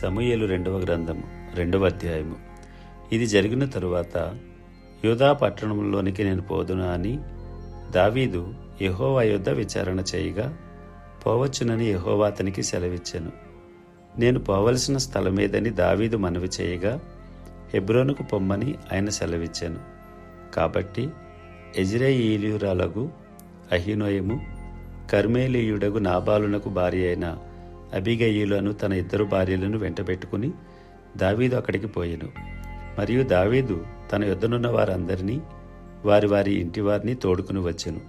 సమూయేలు రెండవ గ్రంథము రెండవ అధ్యాయము. ఇది జరిగిన తరువాత యూదా పట్టణంలోనికి నేను పోదునా అని దావీదు యహోవా యుద్ధ విచారణ చేయగా పోవచ్చునని యహోవా అతనికి సెలవిచ్చాను. నేను పోవలసిన స్థలమేదని దావీదు మనవి చేయగా హెబ్రోనుకు పొమ్మని ఆయన సెలవిచ్చాను. కాబట్టి ఎజ్రేయీలియురాలగు అహినోయము కర్మేలీయుడగు నాబాలునకు భార్య అయిన అబిగయ్యులను తన ఇద్దరు భార్యలను వెంటబెట్టుకుని దావీదు అక్కడికి పోయెను. మరియు దావీదు తన యొద్దనున్న వారందరినీ వారి వారి ఇంటి వారిని తోడుకుని వచ్చెను.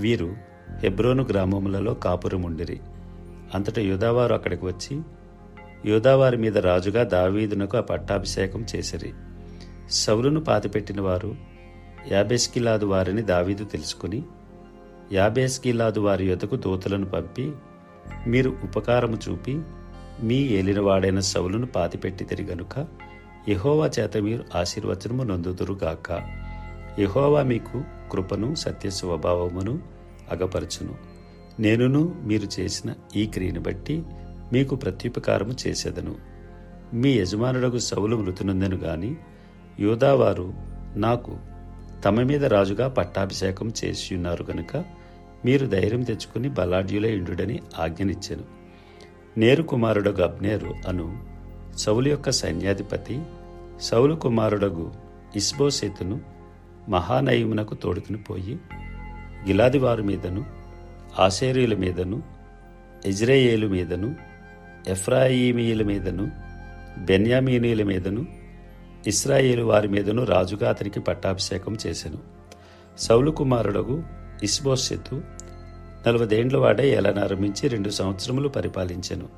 వీరు హెబ్రోను గ్రామములలో కాపురముండిరి. అంతటా యూదావారు అక్కడికి వచ్చి యూదావారి మీద రాజుగా దావీదునకు ఆ పట్టాభిషేకం చేసిరి. సౌలును పాతిపెట్టిన వారు యాబేస్కిలాదు వారిని దావీదు తెలుసుకుని యాబేస్కిలాదు వారి యొద్దకు దూతలను పంపి మీరు ఉపకారము చూపి మీ ఏలినవాడైన సౌలును పాతిపెట్టితిరి గనుక యహోవా చేత మీరు ఆశీర్వచనము నొందుదురుగాక. యహోవా మీకు కృపను సత్య స్వభావమును అగపరచును. నేనును మీరు చేసిన ఈ క్రియను బట్టి మీకు ప్రత్యుపకారము చేసేదను. మీ యజమానుడకు సౌలు మృతునందెను గాని యూదావారు నాకు తమ మీద రాజుగా పట్టాభిషేకం చేసి ఉన్నారు గనుక మీరు ధైర్యం తెచ్చుకుని బలాఢ్యులై ఇండుడని ఆజ్ఞనిచ్చాను. నేరు కుమారుడగు అబ్నేరు అను సౌలు యొక్క సైన్యాధిపతి సౌలు కుమారుడగు ఇస్బోసేతును మహానయమునకు తోడుకుని పోయి గిలాది వారి మీదను ఆశేరీయుల మీదను ఇజ్రాయేలు మీదను ఎఫ్రాయిమీయుల మీదను బెన్యామీనీయుల మీదను ఇస్రాయేలు వారి మీదను రాజుగా అతనికి పట్టాభిషేకం చేశాను సౌలు కుమారుడగు ఇస్బోసెతు నలభదేండ్ల వాడే ఎలనారంభించి రెండు సంవత్సరములు పరిపాలించెను.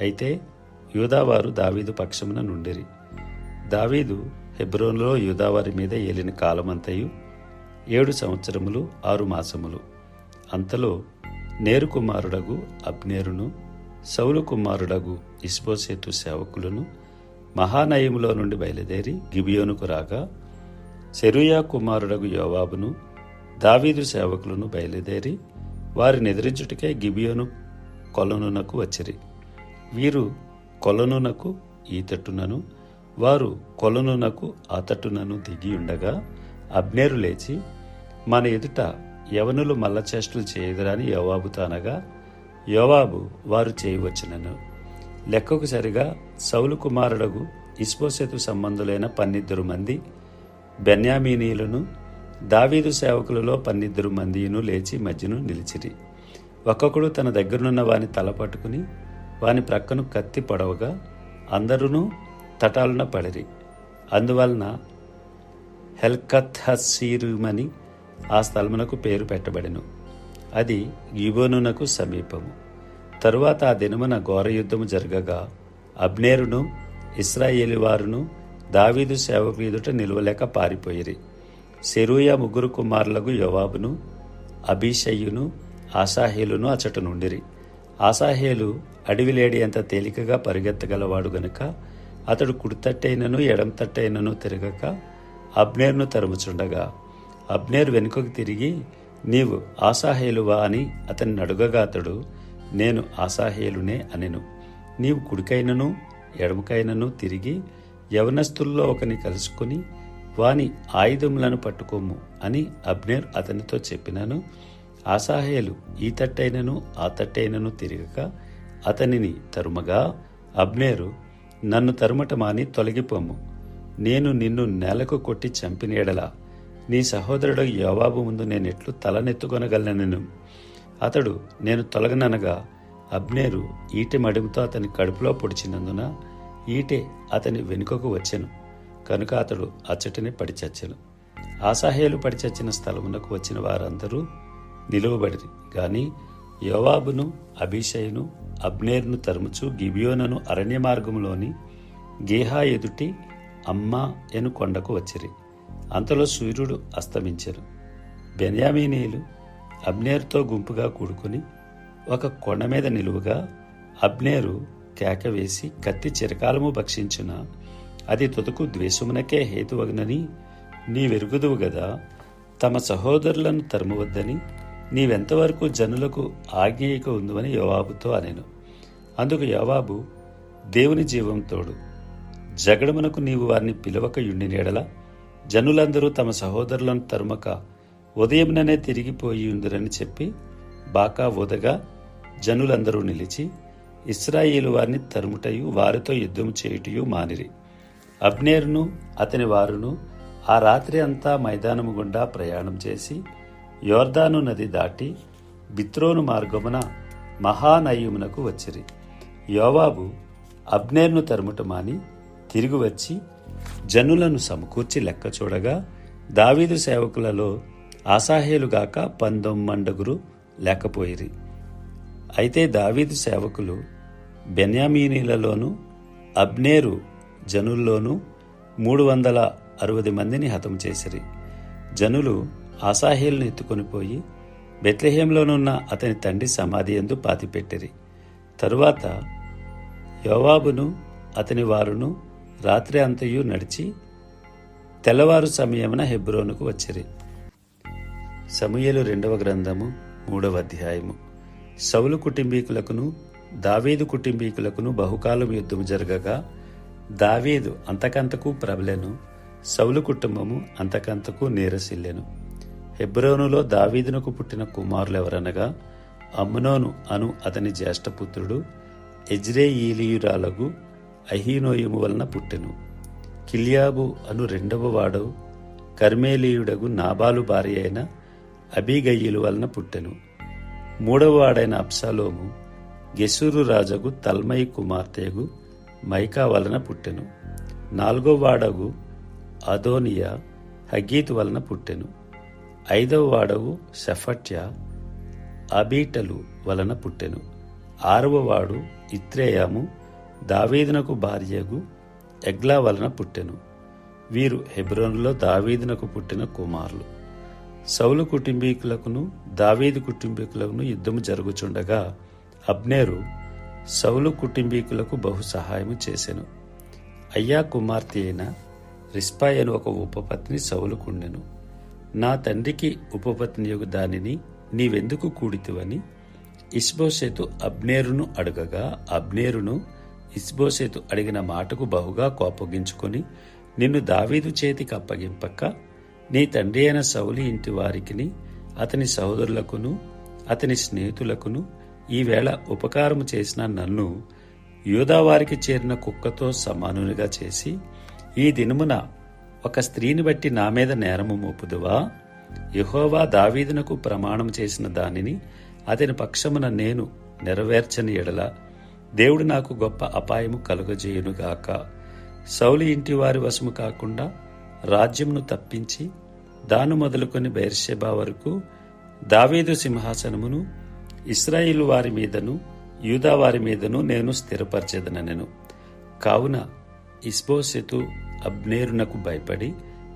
అయితే యూదావారు దావీదు పక్షమున నుండిరి. దావీదు హెబ్రోన్లో యూదావారి మీద ఏలిన కాలమంతయు ఏడు సంవత్సరములు ఆరు మాసములు. అంతలో నేరు కుమారుడగు అబ్నేరును సౌలు కుమారుడగు ఇస్బోసేతు సేవకులను మహానయములో నుండి బయలుదేరి గిబియోనుకు రాగా సెరుయా కుమారుడగు యోవాబును దావీదు సేవకులను బయలుదేరి వారిని ఎదిరించుటకే గిబియోను కొలనునకు వచ్చిరి. వీరు కొలనునకు ఈ తట్టునను వారు కొలనునకు ఆ తట్టునను దిగి ఉండగా అబ్నేరు లేచి మన ఎదుట యవనులు మల్లచేష్టలు చేయదురని యోవాబుతో అనగా యోవాబు వారు చేయవచ్చునను. లెక్కకు సరిగా సౌలు కుమారుడగు ఇస్బోసెతు సంబంధులైన పన్నిద్దరు మంది బెన్యామీనీయులను దావీదు సేవకులలో పన్నిద్దరు మందియును లేచి మధ్యను నిలిచిరి. ఒక్కొక్కడు తన దగ్గరనున్న వాని తల పట్టుకుని వాని ప్రక్కను కత్తి పొడవగా అందరూ తటాలున పడిరి. అందువలన హెల్కత్ హస్సీరుమని ఆ స్థలమునకు పేరు పెట్టబడెను. అది గిబోనునకు సమీపము. తరువాత ఆ దినమున ఘోర యుద్ధము జరగగా అబ్నేరును ఇస్రాయేలి వారును దావీదు సేవకు ఎదుట నిలవలేక పారిపోయిరి. సెరూయ ముగ్గురు కుమారులకు యోవాబును అభిషయ్యును ఆసాహేలును అచట నుండిరి ఆసాహేలు అడవిలేడి అంత తేలికగా పరిగెత్తగలవాడు గనుక అతడు కుడితట్టైనను ఎడం తట్టైనను తిరగక అబ్నేర్ను తరుముచుండగా. అబ్నేర్ వెనుకకు తిరిగి నీవు ఆసాహేలువా అని అతన్ని అడుగగా అతడు నేను ఆసాహేలునే అనెను. నీవు కుడికైనను ఎడమకైనను తిరిగి యవనస్తుల్లో ఒకని కలుసుకుని వాని ఆయుధములను పట్టుకోము అని అబ్నేర్ అతనితో చెప్పినాను. ఆసాహేలు ఈ తట్టైనను ఆ తట్టైనను తిరగక అతనిని తరుమగా అబ్నేరు నన్ను తరుమట మాని తొలగిపోము. నేను నిన్ను నేలకు కొట్టి చంపినేడలా నీ సహోదరుడు యోవాబు ముందు నేనెట్లు తలనెత్తుకొనగలనెను. అతడు నేను తొలగననగా అబ్నేరు ఈటె మడిముతో అతని కడుపులో పొడిచినందున ఈటె అతని వెనుకకు వచ్చెను. కనుక అతడు అచ్చటిని పడిచచ్చెను. ఆసాహేలు పడిచచ్చిన స్థలమునకు వచ్చిన వారందరూ నిలువబడిరి. గాని యోవాబును అభిషయ్ను అబ్నేర్ను తరుముచు గిబియోనను అరణ్య మార్గంలోని గేహా ఎదుటి అమ్మా ఎను కొండకు వచ్చిరి. అంతలో సూర్యుడు అస్తమించరు బెన్యామీనీయులు అబ్నేరుతో గుంపుగా కూడుకుని ఒక కొండ మీద నిలువుగా అబ్నేరు కేక వేసి కత్తి చిరకాలము భక్షించున అది తుదకు ద్వేషమునకే హేతువగనని నీవెరుగుదువు గదా. తమ సహోదరులను తరుమువద్దని నీవెంతవరకు జనులకు ఆజ్ఞయిక ఉందని యోవాబుతో అనెను. అందుకు యోవాబు దేవుని జీవం తోడు. జగడమునకు నీవు వారిని పిలవక యుండి ఎడల జనులందరూ తమ సహోదరులను తరుమక ఉదయంననే తిరిగిపోయి ఉందిరని చెప్పి బాకా ఓదగా జనులందరూ నిలిచి ఇస్రాయేలు వారిని తరుముటయు వారితో యుద్ధం చేయుటయు మానిరి. అబ్నేరును అతని వారును ఆ రాత్రి అంతా మైదానము గుండా ప్రయాణం చేసి యోర్దాను నది దాటి బిత్రోను మార్గమున మహానయ్యమునకు వచ్చిరి. యోవాబు అబ్నేర్ను తరుముట మాని తిరిగి వచ్చి జనులను సమకూర్చి లెక్క చూడగా దావీదు సేవకులలో ఆసాహేలుగాక పంతొమ్మండగురు లేకపోయిరి. అయితే దావీదు సేవకులు బెన్యామీనీలలోనూ అబ్నేరు జనుల్లోనూ మూడు వందల అరవది మందిని హతం చేసిరి. జనులు ఆసాహేలును ఎత్తుకొని పోయి బెత్లహేంలోనున్న అతని తండ్రి సమాధి ఎందు పాతిపెట్టిరి. తరువాత యోవాబును అతని వారును రాత్రి అంతయు నడిచి తెల్లవారు సమయమున హెబ్రోనుకు వచ్చిరి. సమూయలు రెండవ గ్రంథము మూడవ అధ్యాయము. సౌలు కుటుంబీకులకును దావీదు కుటుంబీకులకును బహుకాలం యుద్ధము జరగగా దావీదు అంతకంతకు ప్రబలెను సౌలు కుటుంబము అంతకంతకు నీరసిల్లెను. హెబ్రోనులో దావీదునకు పుట్టిన కుమారులెవరనగా అమ్నోను అను అతని జ్యేష్ఠపుత్రుడు ఎజ్రేయీలియురాలగు అహీనోయము వలన పుట్టెను. కిలియాబు అను రెండవ వాడు కర్మేలీయుడగు నాబాలు భార్య అయిన అబీగయ్యులు వలన పుట్టెను. మూడవ వాడైన అప్సాలోము గెసూరు రాజగు తల్మయి కుమార్తెగు మైకా వలన పుట్టెను. నాలుగో వాడగు అదోనియా హగీత్ వలన పుట్టెను. ఐదవ వాడవు షఫట్య అబీటలు వలన పుట్టెను. ఆరవ వాడు ఇత్రేయాము దావీదునకు భార్యగు ఎగ్లా వలన పుట్టెను. వీరు హెబ్రోన్లో దావీదునకు పుట్టిన కుమారులు. సౌలు కుటుంబీకులకును దావీదు కుటుంబీకులకును యుద్ధము జరుగుచుండగా అబ్నేరు సౌలు కుటుంబీకులకు బహు సహాయము చేసెను. అయ్యా కుమార్తె అయిన రిస్పాయ్ అని ఒక ఉపపత్ని సౌలుకుండెను నా తండ్రికి ఉపపత్నియగు దానిని నీవెందుకు కూడితివని? ఇస్బోసేతు అబ్నేరును అడగగా అబ్నేరును ఇస్బోసేతు అడిగిన మాటకు బహుగా కోపగించుకొని నిన్ను దావీదు చేతికి అప్పగింపక నీ తండ్రి అయిన సౌలి ఇంటి వారికిని అతని సహోదరులకును అతని స్నేహితులకును ఈవేళ ఉపకారము చేసిన నన్ను యూదావారికి చేరిన కుక్కతో సమానునిగా చేసి ఈ దినమున ఒక స్త్రీని బట్టి నా మీద నేరము మోపుదువా? యహోవా దావీదునకు ప్రమాణం చేసిన దానిని అతని పక్షమున నేను నెరవేర్చని ఎడల దేవుడు నాకు గొప్ప అపాయము కలుగజేయునుగాక సౌలి ఇంటి వారి వశము కాకుండా రాజ్యమును తప్పించి దాను మొదలుకొని బైర్షెబా వరకు దావీదు సింహాసనమును ఇస్రాయిల్ వారి మీదను యూదా వారి మీదను నేను స్థిరపరచేదనెను కావున ఇస్బోసెతు అబ్నేరునకు భయపడి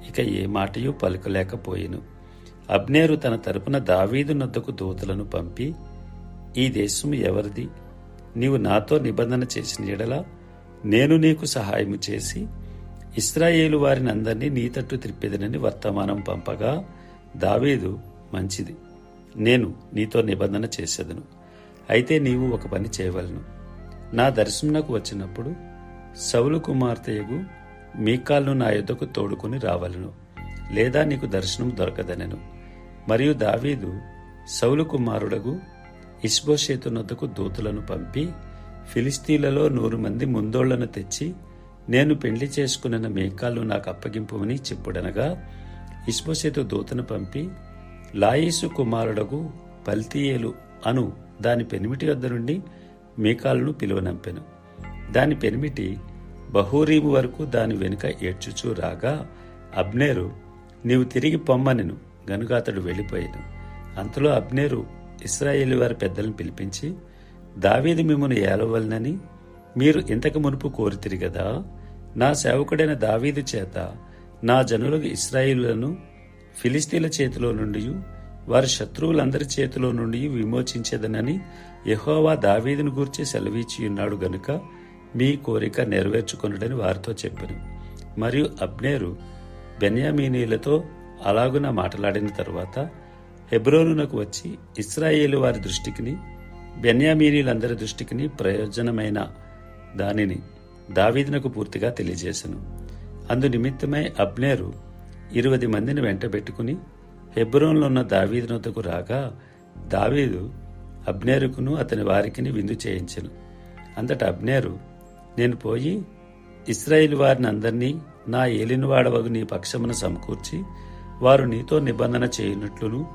ఇక ఏ మాటయూ పలుకలేకపోయెను. అబ్నేరు తన తరపున దావీదు నద్దకు దూతలను పంపి ఈ దేశము ఎవరిది? నీవు నాతో నిబంధన చేసిన ఎడల నేను నీకు సహాయము చేసి ఇస్రాయేలు వారిని అందరినీ నీ తట్టు త్రిప్పెదనని వర్తమానం పంపగా దావీదు మంచిది. నేను నీతో నిబంధన చేసేదను. అయితే నీవు ఒక పని చేయవలను. నా దర్శనకు వచ్చినప్పుడు సౌలు కుమార్తెయగు మీకాల్ను నా యుద్ధకు తోడుకుని రావలను లేదా నీకు దర్శనం దొరకదనెను. మరియు దావీదు సౌలు కుమారుడగు ఇష్బోషేతునొద్దకు దూతలను పంపి ఫిలిస్తీన్లలో నూరు మంది ముందోళ్ళను తెచ్చి నేను పెండ్లి చేసుకున్న మేకాలు నాకు అప్పగింపుమని చెప్పుడనగా ఇష్బోషేతు దూతను పంపి లాయిసు కుమారుడకు పల్తీయేలు అను దాని పెనిమిటి వద్ద నుండి మీకాలను పిలువనంపెను. దాని పెనిమిటి బహూరీము వరకు దాని వెనుక ఏడ్చుచూ రాగా అబ్నేరు నీవు తిరిగి పొమ్మనెను గనుక అతడు వెళ్ళిపోయాను. అంతలో అబ్నేరు ఇస్రాయేలు వారి పెద్దలను పిలిపించి దావీది మిమ్మను ఏలవలనని మీరు ఇంతకు మునుపు కోరితిరి కదా నా సేవకుడైన దావీదు చేత నా జనులకు ఇస్రాయిలులను ఫిలిస్తీన్ల చేతిలో నుండి వారి శత్రువులందరి చేతిలో నుండి విమోచించేదనని యహోవా దావీదును గూర్చి సెలవిచ్చి ఉన్నాడు గనుక మీ కోరిక నెరవేర్చుకొనుడని వారితో చెప్పాను. మరియు అబ్నేరు బెన్యామీనీలతో అలాగున మాట్లాడిన తరువాత హెబ్రోనునకు వచ్చి ఇస్రాయేలు వారి దృష్టికిని బెన్యామీనీలందరి దృష్టికిని ప్రయోజనమైన దానిని దావీదునకు పూర్తిగా తెలియజేశను అందు నిమిత్తమై అబ్నేరు ఇరవై మందిని వెంటబెట్టుకుని హెబ్రోన్లో ఉన్న దావీదు నొద్దకు రాగా దావీదు అబ్నేరుకును అతని వారికిని విందు చేయించను. అంతటా అబ్నేరు నేను పోయి ఇస్రాయిల్ వారిని అందరినీ నా ఏలినవాడవగు నీ పక్షమున సమకూర్చి వారు నీతో నిబంధన చేయనట్లును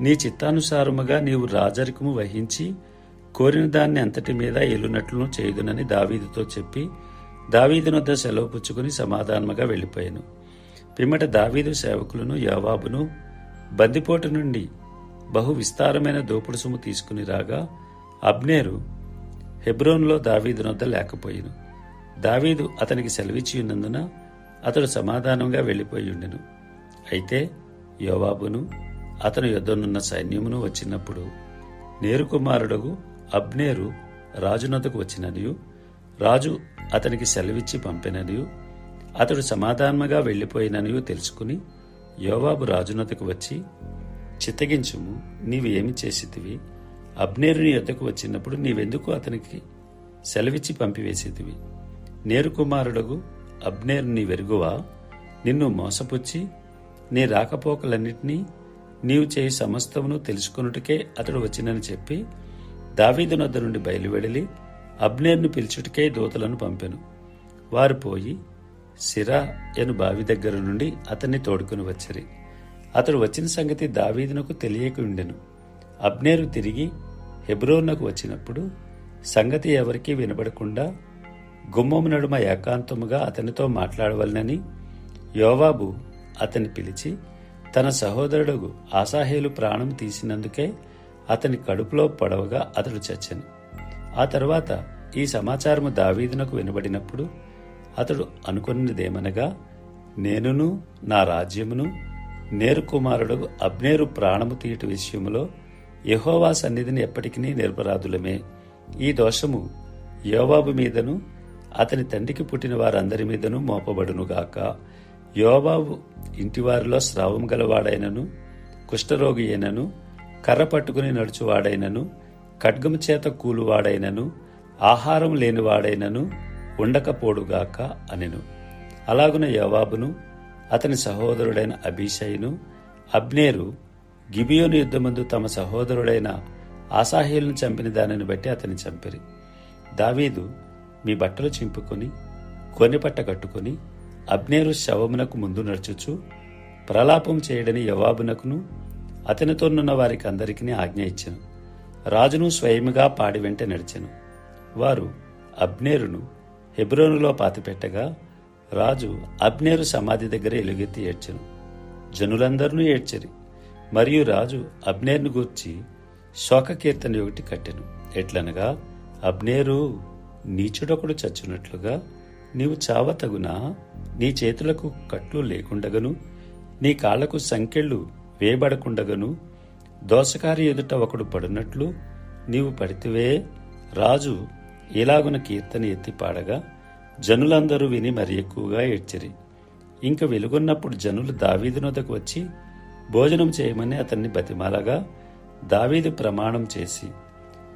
నీ చిత్తానుసారముగా నీవు రాజరికము వహించి కోరిన దాన్ని అంతటి మీద ఏలునట్లును చేయుదునని దావీదుతో చెప్పి దావీదునొద్ద సెలవు పుచ్చుకుని సమాధానముగా వెళ్ళిపోయాను. పిమ్మట దావీదు సేవకులను యావాబును బందిపోటు నుండి బహు విస్తారమైన దోపుడు సొమ్ము తీసుకుని రాగా అబ్నేరు హెబ్రోన్లో దావీదు దావీదునొద్ద లేకపోయిను. దావీదు అతనికి సెలవిచ్చి ఉన్నందున అతడు సమాధానంగా వెళ్ళిపోయి ఉండెను అయితే యోవాబును అతని యుద్ధనున్న సైన్యమును వచ్చినప్పుడు నేరు కుమారుడగు అబ్నేరు రాజునొద్దకు వచ్చిననియు రాజు అతనికి సెలవిచ్చి పంపిననియు అతడు సమాధానముగా వెళ్ళిపోయిననియు తెలుసుకుని యోవాబు రాజునతకు వచ్చి చిత్తగించుము నీవు ఏమి చేసితివి? అబ్నేరుని యొద్దకు వచ్చినప్పుడు నీవెందుకు అతనికి సెలవిచ్చి పంపివేసేదివి నేరు కుమారుడగు నీ వెరుగువా? నిన్ను మోసపుచ్చి నీ రాకపోకలన్నిటినీ నీవు చేయి సమస్తమును తెలుసుకొనుటకే అతడు వచ్చినని చెప్పి దావీదు నొద్ద నుండి బయలువెడలి అబ్నేర్ను పిలుచుటకే దూతలను పంపెను. వారు పోయి సిరా ఎను బావి దగ్గర నుండి అతన్ని తోడుకుని వచ్చిరి. అతడు వచ్చిన సంగతి దావీదునకు తెలియకుండెను. అబ్నేరు తిరిగి హెబ్రోన్నకు వచ్చినప్పుడు సంగతి ఎవరికీ వినబడకుండా గుమ్మము నడుమ ఏకాంతముగా అతనితో మాట్లాడవలనని యోవాబు అతని పిలిచి తన సహోదరుడు ఆసాహేలు ప్రాణం తీసినందుకే అతని కడుపులో పొడవగా అతడు చచ్చను. ఆ తర్వాత ఈ సమాచారము దావీదునకు వినబడినప్పుడు అతడు అనుకున్నదేమనగా నేనును నా రాజ్యమును నేరు కుమారుడు అబ్నేరు ప్రాణము తీయట విషయములో యహోవా సన్నిధిని ఎప్పటికీ నిరపరాధులమే ఈ దోషము యోవాబు మీదను అతని తండ్రికి పుట్టిన వారందరి మీదను మోపబడునుగాక యోబాబు ఇంటివారిలో స్రావం గలవాడైనను కుష్ఠరోగి అయినను కర్ర పట్టుకుని నడుచువాడైనను ఖడ్గము చేత కూలువాడైనను ఆహారం లేనివాడైనను ఉండకపోడుగాక అనెను. అలాగున యవాబును అతని సహోదరుడైన అభిషయ్ను అబ్నేరు గిబియోను యుద్ధమందు తమ సహోదరుడైన ఆసాహ్యులను చంపిన దానిని బట్టి అతని చంపిరి. దావీదు మీ బట్టలు చింపుకొని కొనిపట్ట కట్టుకొని అబ్నేరు శవమునకు ముందు నడుచుచు ప్రలాపం చేయడని యవాబునకును అతనితోనున్న వారికి అందరికీ ఆజ్ఞ ఇచ్చెను. రాజును స్వయముగా పాడి వెంట నడిచెను. వారు అబ్నేరును హెబ్రోనులో పాతిపెట్టగా రాజు అబ్నేరు సమాధి దగ్గర ఎలుగెత్తి ఏడ్చను. జనులందరినూ ఏడ్చరి. మరియు రాజు అబ్నేర్ను గూర్చి శోక కీర్తన ఒకటి కట్టెను. ఎట్లనగా అబ్నేరు నీచుడొకడు చచ్చినట్లుగా నీవు చావతగునా నీ చేతులకు కట్లు లేకుండగను నీ కాళ్ళకు సంకెళ్ళు వేయబడకుండగను దోసకారి ఎదుట ఒకడు పడినట్లు నీవు పడితివే రాజు ఇలాగున కీర్తన ఎత్తి పాడగా జనులందరూ విని మరి ఎక్కువగా ఏడ్చిరి. ఇంక వెలుగున్నప్పుడు జనులు దావీదునొదకు వచ్చి భోజనం చేయమని అతన్ని బతిమాలగా దావీదు ప్రమాణం చేసి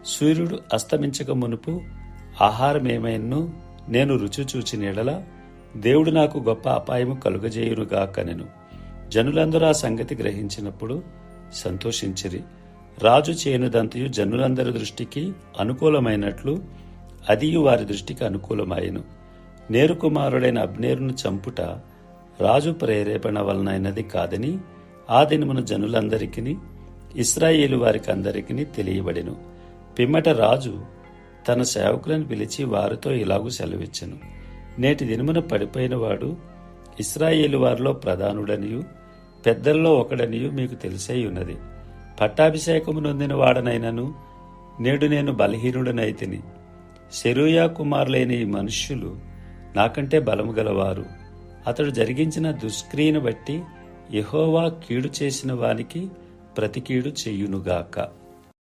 సూర్యుడు అస్తమించక మునుపు ఆహారమేమైనను నేను రుచి చూచి నీడల దేవుడు నాకు గొప్ప అపాయము కలుగజేయునుగాకనెను జనులందరూ ఆ సంగతి గ్రహించినప్పుడు సంతోషించిరి. రాజు చేయనుదంతయు జనులందరి దృష్టికి అనుకూలమైనట్లు అది వారి దృష్టికి అనుకూలమాయెను. నేరు కుమారుడైన అబ్నేరును చంపుట రాజు ప్రేరేపణ వలనైనది కాదని ఆ దినమున జనులందరికీ ఇస్రాయేలు వారికి అందరికీ తెలియబడెను. పిమ్మట రాజు తన సేవకులను పిలిచి వారితో ఇలాగూ సెలవిచ్చెను. నేటి దినమున పడిపోయిన వాడు ఇస్రాయేలు వారిలో ప్రధానుడనియు పెద్దల్లో ఒకడనియు మీకు తెలిసే ఉన్నది. పట్టాభిషేకము నొందిన వాడనైనను నేడు నేను బలహీనుడనైతిని. శరూయా కుమారులైన ఈ మనుష్యులు నాకంటే బలము గలవారు. అతడు జరిగించిన దుష్క్రియను బట్టి యహోవా కీడు చేసిన వానికి ప్రతికీడు చెయ్యునుగాక